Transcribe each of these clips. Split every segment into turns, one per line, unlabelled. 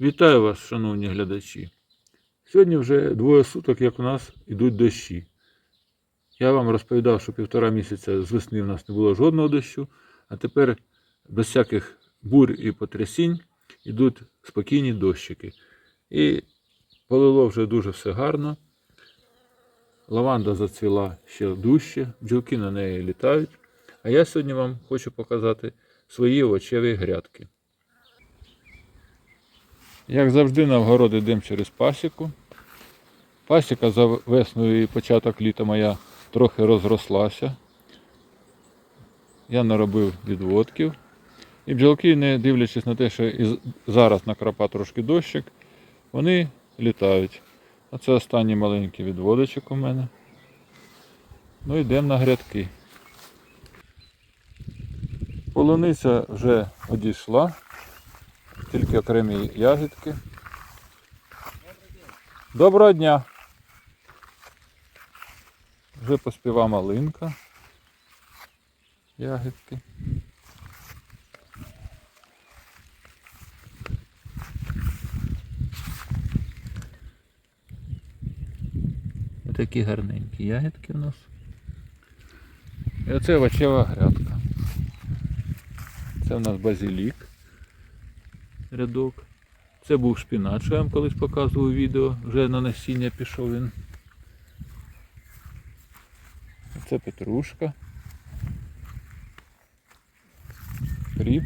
Вітаю вас, шановні глядачі. Сьогодні вже двоє суток, як у нас йдуть дощі. Я вам розповідав, що півтора місяця з весни в нас не було жодного дощу, а тепер без всяких бурь і потрясінь йдуть спокійні дощики. І полило вже дуже все гарно. Лаванда зацвіла ще дужче, бджілки на неї літають. А я сьогодні вам хочу показати свої овочеві грядки. Як завжди, на вгород йдемо через пасіку. Пасіка за весною і початок літа моя трохи розрослася. Я наробив відводків. І бджілки, не дивлячись на те, що і зараз накрапа трошки дощик, вони літають. А це останній маленький відводочок у мене. Ну йдемо на грядки. Полуниця вже одійшла, тільки окремі ягідки. Доброго дня! Вже поспіва малинка. Ягідки. Такі гарненькі ягідки у нас. І оце овочева грядка. Це у нас базилік. Рядок. Це був шпінат, що я вам колись показував відео. Вже на насіння пішов він. Це петрушка. Кріп.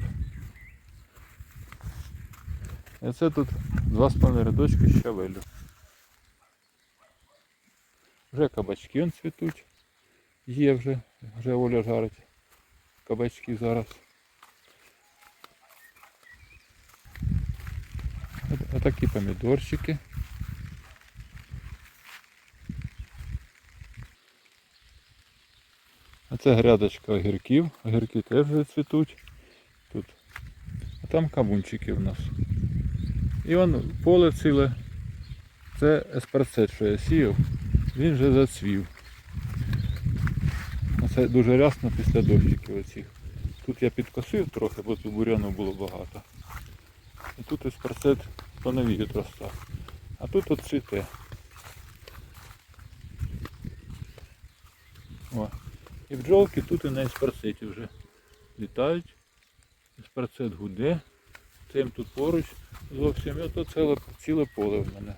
І це тут два з половиною рядочки щавелю. Вже кабачки он цвітуть. Є вже, вже Оля жарить. Кабачки зараз. От- Отакі помідорчики. А це грядочка огірків. Огірки теж вже цвітуть. Тут. А там кавунчики в нас. І вон поле ціле. Це еспарцет, що я сіяв. Він вже зацвів. Це дуже рясно після дощиків оцих. Тут я підкосив трохи, бо тут буряну було багато. І тут еспарцет поновіє ростав. А тут от цвіте. О. І бджолки тут і на еспарцеті вже літають. Еспарцет гуде. Цим тут поруч зовсім. І ото ціле, ціле поле в мене.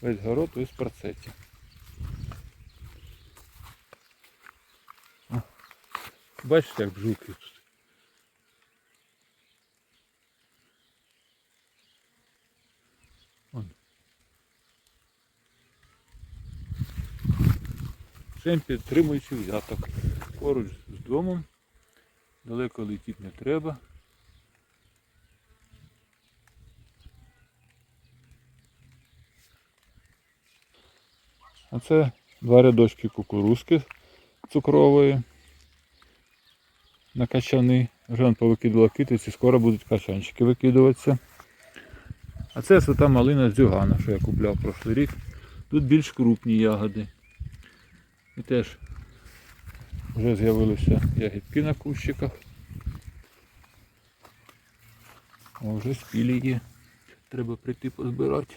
Весь город у еспарцеті. Бачите, як бджолки тут. Цим підтримуючи взяток. Поруч з домом. Далеко летіти не треба. А це два рядочки кукурузки цукрової на качани. Вже он повикидувала китиці, скоро будуть качанчики викидуватися. А це свята малина з дзюгана, що я купляв прошлий рік. Тут більш крупні ягоди. І теж вже з'явилися ягідки на кущиках. О, вже спілі є. Треба прийти позбирати.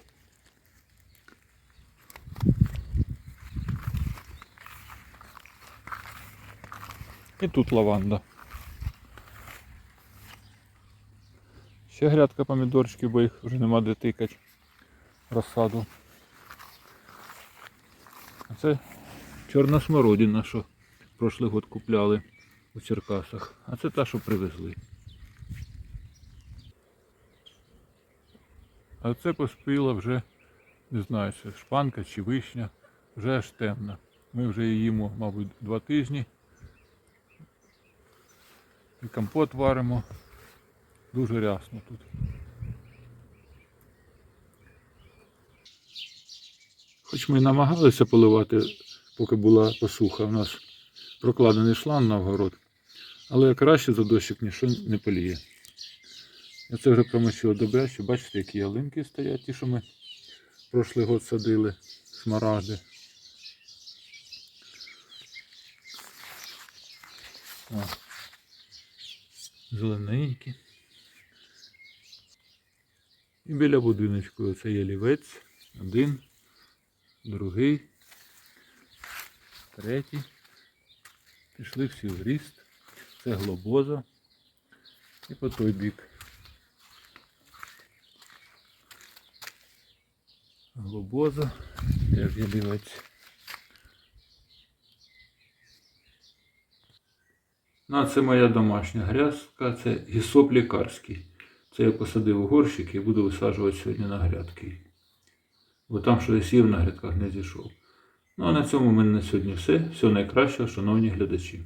І тут лаванда. Ще грядка помідорчиків, бо їх вже нема де тикати. Розсаду. А це чорна смородина, що прошлий год купляли у Черкасах. А це та, що привезли. А це поспіла вже, не знаю, це шпанка чи вишня, вже аж темна. Ми вже їмо, мабуть, два тижні. І компот варимо. Дуже рясно тут. Хоч ми намагалися поливати, поки була посуха, у нас прокладений шланг на огород, але краще за дощик нічого не поліє. Я це вже промочило добряче, бачите, які ялинки стоять, ті, що ми прошлий год садили, смарагди. О, зелененькі. І біля будиночку це є лівець. Один, другий, третій. Пішли всі в ріст. Це глобоза. І по той бік. Глобоза. Теж є лівець. Ну, а це моя домашня грядка, це гісоп лікарський. Це я посадив у горщик і буду висаджувати сьогодні на грядки. Бо там, що я сів на грядках, не зійшов. Ну а на цьому в мене на сьогодні все. Всього найкращого, шановні глядачі.